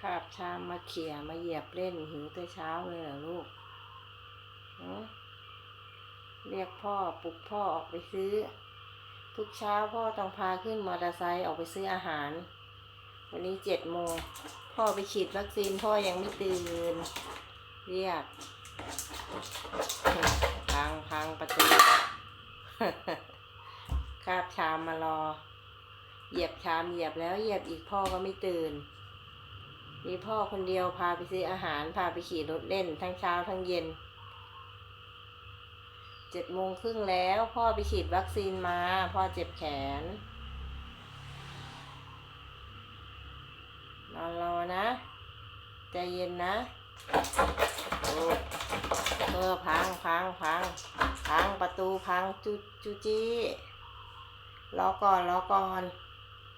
คาบชามมาเขี่ยมาเหยียบเล่นหิวแต่เช้าเลยเหรอลูกเรียกพ่อปลุกพ่อออกไปซื้อ ทุกเช้าพ่อต้องพาขึ้นมอเตอร์ไซค์ออกไปซื้ออาหาร วันนี้เจ็ดโมงพ่อไปฉีดวัคซีนพ่อยังไม่ตื่น เรียกพังพังประตูคาบชามมารอ เหยียบชามเหยียบแล้วเหยียบอีกพ่อก็ไม่ตื่น มีพ่อคนเดียวพาไปซื้ออาหารพาไปขี่รถเล่นทั้งเช้าทั้งเย็นเจ็ดโมงครึ่งแล้วพ่อไปฉีดวัคซีนมา พ่อเจ็บแขน นอนรอนะ ใจเย็นนะโอ้เออพังพังพังพังประตูพังจุจุจี้รอก่อนรอก่อน